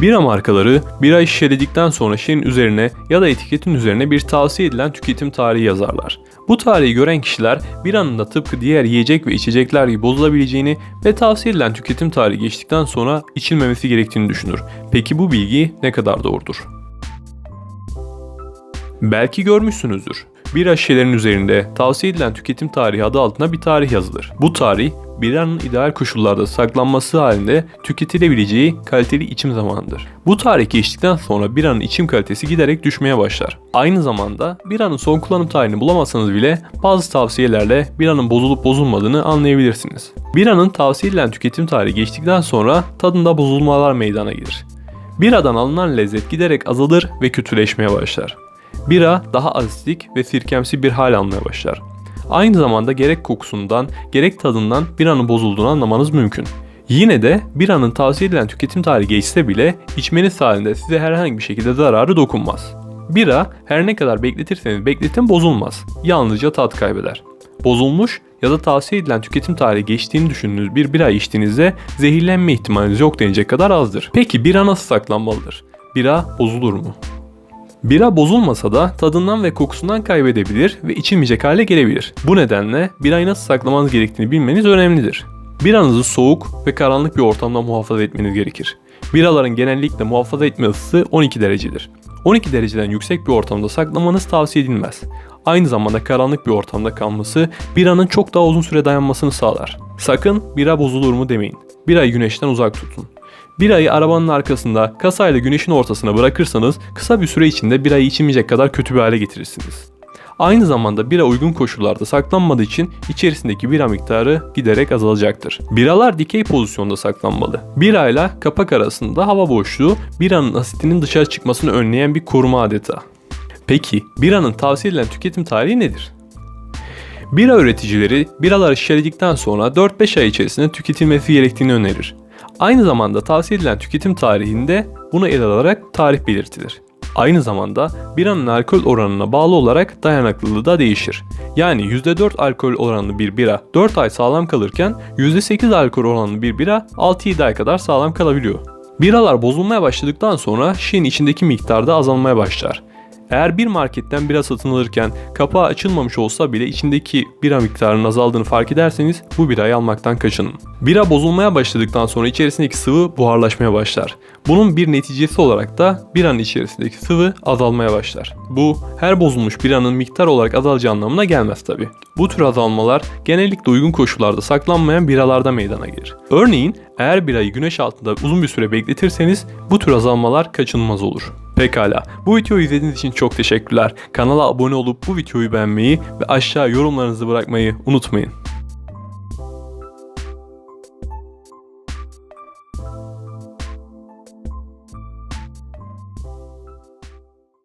Bira markaları bira şişeledikten sonra şişenin üzerine ya da etiketin üzerine bir tavsiye edilen tüketim tarihi yazarlar. Bu tarihi gören kişiler biranın da tıpkı diğer yiyecek ve içecekler gibi bozulabileceğini ve tavsiye edilen tüketim tarihi geçtikten sonra içilmemesi gerektiğini düşünür. Peki bu bilgi ne kadar doğrudur? Belki görmüşsünüzdür. Bira şişelerinin üzerinde tavsiye edilen tüketim tarihi adı altına bir tarih yazılır. Bu tarih biranın ideal koşullarda saklanması halinde tüketilebileceği kaliteli içim zamanıdır. Bu tarih geçtikten sonra biranın içim kalitesi giderek düşmeye başlar. Aynı zamanda biranın son kullanım tarihini bulamazsanız bile bazı tavsiyelerle biranın bozulup bozulmadığını anlayabilirsiniz. Biranın tavsiye edilen tüketim tarihi geçtikten sonra tadında bozulmalar meydana gelir. Biradan alınan lezzet giderek azalır ve kötüleşmeye başlar. Bira daha asitik ve sirkemsi bir hal almaya başlar. Aynı zamanda gerek kokusundan gerek tadından biranın bozulduğunu anlamanız mümkün. Yine de biranın tavsiye edilen tüketim tarihi geçse bile içmeniz halinde size herhangi bir şekilde zararı dokunmaz. Bira her ne kadar bekletirseniz bekletin bozulmaz. Yalnızca tat kaybeder. Bozulmuş ya da tavsiye edilen tüketim tarihi geçtiğini düşündüğünüz bir bira içtiğinizde zehirlenme ihtimaliniz yok denecek kadar azdır. Peki bira nasıl saklanmalıdır? Bira bozulur mu? Bira bozulmasa da tadından ve kokusundan kaybedebilir ve içilmeyecek hale gelebilir. Bu nedenle birayı nasıl saklamanız gerektiğini bilmeniz önemlidir. Biranızı soğuk ve karanlık bir ortamda muhafaza etmeniz gerekir. Biraların genellikle muhafaza etme ısısı 12 derecedir. 12 dereceden yüksek bir ortamda saklamanız tavsiye edilmez. Aynı zamanda karanlık bir ortamda kalması biranın çok daha uzun süre dayanmasını sağlar. Sakın bira bozulur mu demeyin. Birayı güneşten uzak tutun. Birayı arabanın arkasında kasayla güneşin ortasına bırakırsanız kısa bir süre içinde birayı içilmeyecek kadar kötü bir hale getirirsiniz. Aynı zamanda bira uygun koşullarda saklanmadığı için içerisindeki bira miktarı giderek azalacaktır. Biralar dikey pozisyonda saklanmalı. Bira ile kapak arasında hava boşluğu biranın asitinin dışarı çıkmasını önleyen bir koruma adeta. Peki biranın tavsiye edilen tüketim tarihi nedir? Bira üreticileri biraları şişeledikten sonra 4-5 ay içerisinde tüketilmesi gerektiğini önerir. Aynı zamanda tavsiye edilen tüketim tarihinde bunu ele alarak tarih belirtilir. Aynı zamanda biranın alkol oranına bağlı olarak dayanıklılığı da değişir. Yani %4 alkol oranlı bir bira 4 ay sağlam kalırken %8 alkol oranlı bir bira 6-7 ay kadar sağlam kalabiliyor. Biralar bozulmaya başladıktan sonra şişenin içindeki miktar da azalmaya başlar. Eğer bir marketten bira satın alırken kapağı açılmamış olsa bile içindeki bira miktarının azaldığını fark ederseniz bu birayı almaktan kaçının. Bira bozulmaya başladıktan sonra içerisindeki sıvı buharlaşmaya başlar. Bunun bir neticesi olarak da biranın içerisindeki sıvı azalmaya başlar. Bu her bozulmuş biranın miktar olarak azalacağı anlamına gelmez tabi. Bu tür azalmalar genellikle uygun koşullarda saklanmayan biralarda meydana gelir. Örneğin eğer birayı güneş altında uzun bir süre bekletirseniz bu tür azalmalar kaçınılmaz olur. Pekala. Bu videoyu izlediğiniz için çok teşekkürler. Kanala abone olup bu videoyu beğenmeyi ve aşağı yorumlarınızı bırakmayı unutmayın.